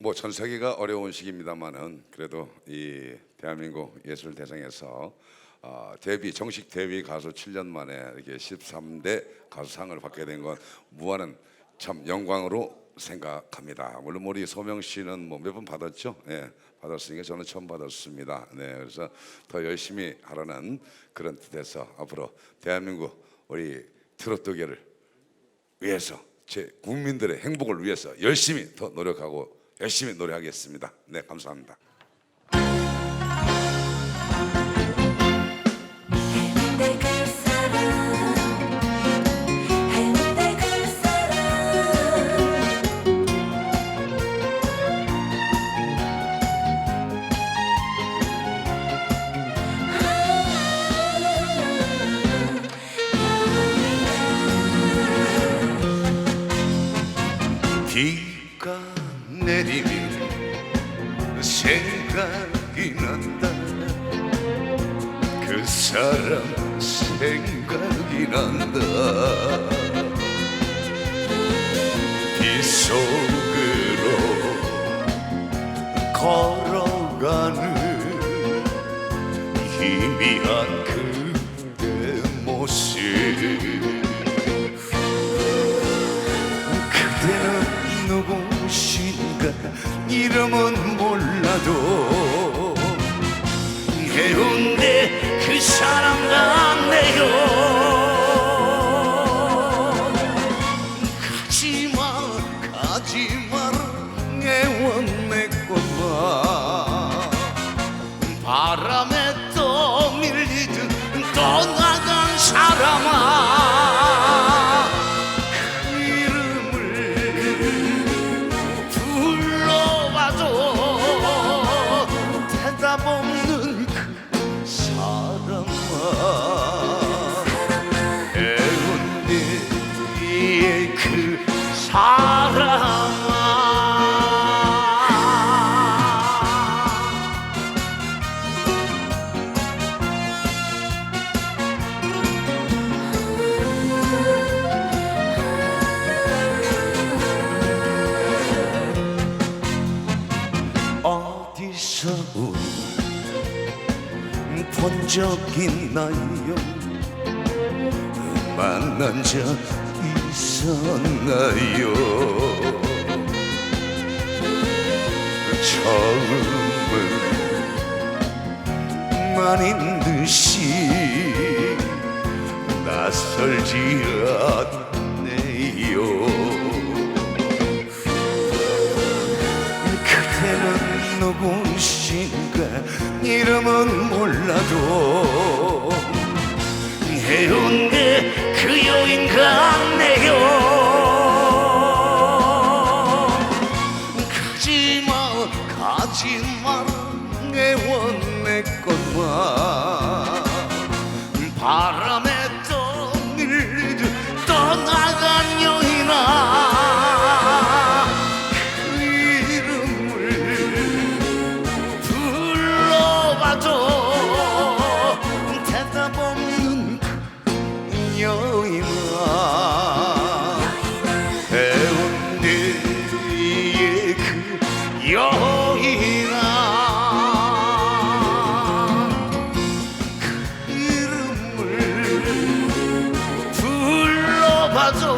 뭐 전 세계가 어려운 시기입니다만은 그래도 이 대한민국 예술 대상에서 어, 데뷔 정식 데뷔 가수 7년 만에 이렇게 13대 가수상을 받게 된 건 무한한 참 영광으로 생각합니다. 물론 우리 소명 씨는 뭐 몇 번 받았죠? 예, 받았으니까 저는 처음 받았습니다. 네, 그래서 더 열심히 하라는 그런 뜻에서 앞으로 대한민국 우리 트로트계를 위해서 제 국민들의 행복을 위해서 열심히 더 노력하고 열심히 노래하겠습니다. 네, 감사합니다. 비가 내리면 생각이 난다. 그 사람 생각이 난다. 빗속으로 걸어가는 희미한 그대 모습 이름은 몰라도 해운대 그 사람 같네요. 가지마 가지마 애원 내 것만. 바람에 어디서 본적 있나요? 만난 적 있었나요? 처음은 아닌 듯이 낯설지 않 누구신가 이름은 몰라도 해운대 그 여인 같네요. 가지마 가지마 애원내 것만 바람 여인아 그 이름을 불러봐줘.